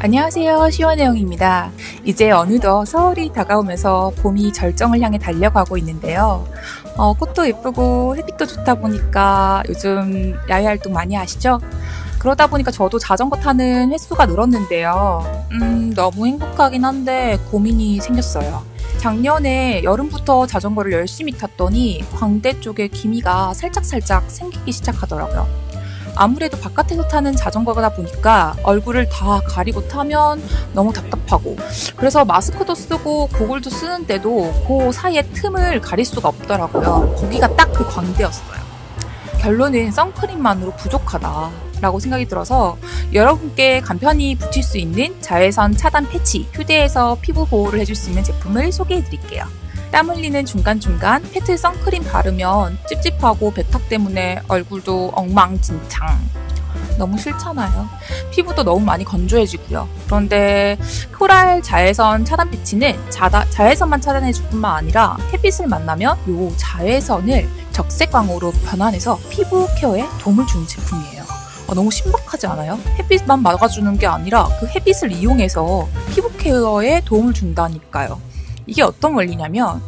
안녕하세요. 시원혜영입니다. 이제 어느덧 서울이 다가오면서 봄이 절정을 향해 달려가고 있는데요. 어, 꽃도 예쁘고 햇빛도 좋다 보니까 요즘 야외 활동 많이 하시죠? 그러다 보니까 저도 자전거 타는 횟수가 늘었는데요. 음, 너무 행복하긴 한데 고민이 생겼어요. 작년에 여름부터 자전거를 열심히 탔더니 광대 쪽에 기미가 살짝살짝 생기기 시작하더라고요. 아무래도 바깥에서 타는 자전거다 보니까 얼굴을 다 가리고 타면 너무 답답하고 그래서 마스크도 쓰고 고글도 쓰는데도 그 사이에 틈을 가릴 수가 없더라고요. 거기가 딱 그 광대였어요. 결론은 선크림만으로 부족하다. 라고 생각이 들어서 여러분께 간편히 붙일 수 있는 자외선 차단 패치, 휴대해서 피부 보호를 해줄 수 있는 제품을 소개해 드릴게요. 땀 흘리는 중간중간 페트 선크림 바르면 찝찝하고 배탁 때문에 얼굴도 엉망진창. 너무 싫잖아요. 피부도 너무 많이 건조해지고요. 그런데 코랄 자외선 차단 패치는 자다, 자외선만 차단해줄 뿐만 아니라 햇빛을 만나면 요 자외선을 적색광으로 변환해서 피부 케어에 도움을 주는 제품이에요. 어, 너무 신박하지 않아요? 햇빛만 막아주는 게 아니라 그 햇빛을 이용해서 피부 케어에 도움을 준다니까요. 이게 어떤 원리냐면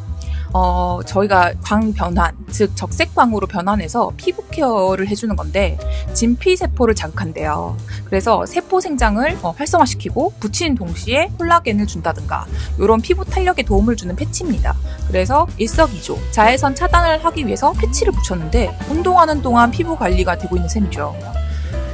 어, 저희가 광 변환, 즉 적색광으로 변환해서 피부 케어를 해주는 건데 진피 세포를 자극한대요. 그래서 세포 생장을 어, 활성화시키고 붙이는 동시에 콜라겐을 준다든가 이런 피부 탄력에 도움을 주는 패치입니다. 그래서 일석이조 자외선 차단을 하기 위해서 패치를 붙였는데 운동하는 동안 피부 관리가 되고 있는 셈이죠.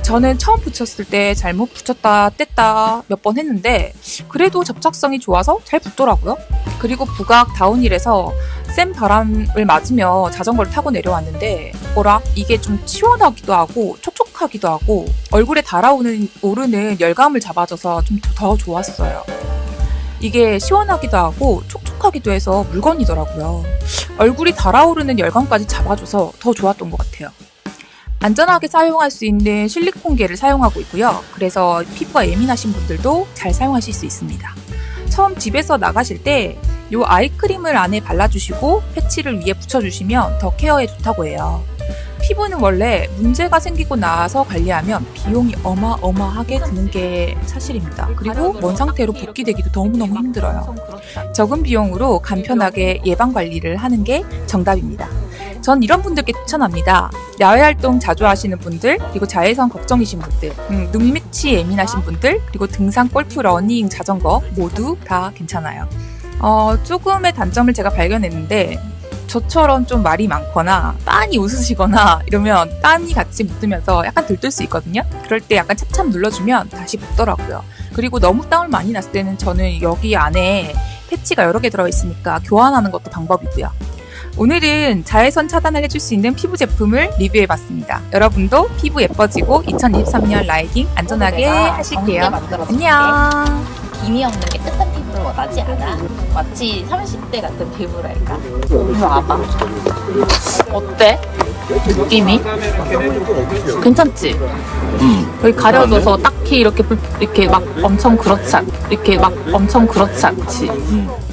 저는 처음 붙였을 때 잘못 붙였다 뗐다 몇 번 했는데 그래도 접착성이 좋아서 잘 붙더라고요. 그리고 부각 다운힐에서 센 바람을 맞으며 자전거를 타고 내려왔는데 뭐라 이게 좀 시원하기도 하고 촉촉하기도 하고 얼굴에 달아오는 오르는 열감을 잡아줘서 좀 더 좋았어요. 이게 시원하기도 하고 촉촉하기도 해서 물건이더라고요. 얼굴이 달아오르는 열감까지 잡아줘서 더 좋았던 것 같아요. 안전하게 사용할 수 있는 실리콘계를 사용하고 있고요. 그래서 피부가 예민하신 분들도 잘 사용하실 수 있습니다. 처음 집에서 나가실 때이 아이크림을 안에 발라주시고 패치를 위에 붙여주시면 더 케어에 좋다고 해요. 피부는 원래 문제가 생기고 나서 관리하면 비용이 어마어마하게 드는 게 사실입니다. 그리고 먼 상태로 복귀되기도 너무너무 힘들어요. 적은 비용으로 간편하게 예방 관리를 하는 게 정답입니다. 전 이런 분들께 추천합니다. 야외 활동 자주 하시는 분들, 그리고 자외선 걱정이신 분들, 음, 눈밑이 예민하신 분들, 그리고 등산, 골프, 러닝, 자전거 모두 다 괜찮아요. 어, 조금의 단점을 제가 발견했는데 저처럼 좀 말이 많거나 빤히 웃으시거나 이러면 땀이 같이 묻으면서 약간 들뜰 수 있거든요. 그럴 때 약간 찹찹 눌러주면 다시 붙더라고요. 그리고 너무 땀을 많이 났을 때는 저는 여기 안에 패치가 여러 개 들어있으니까 교환하는 것도 방법이고요. 오늘은 자외선 차단을 해줄 수 있는 피부 제품을 리뷰해봤습니다. 여러분도 피부 예뻐지고 2023년 라이딩 안전하게 하실게요. 안녕. 기미 없는 깨끗한 피부를 원하지 않아. 마치 30대 같은 피부랄까. 와봐. 어때? 느낌이? 괜찮지? 응. 여기 가려져서 딱히 이렇게 불, 이렇게 막 엄청 그렇지 않, 이렇게 막 엄청 그렇지 않지. 응.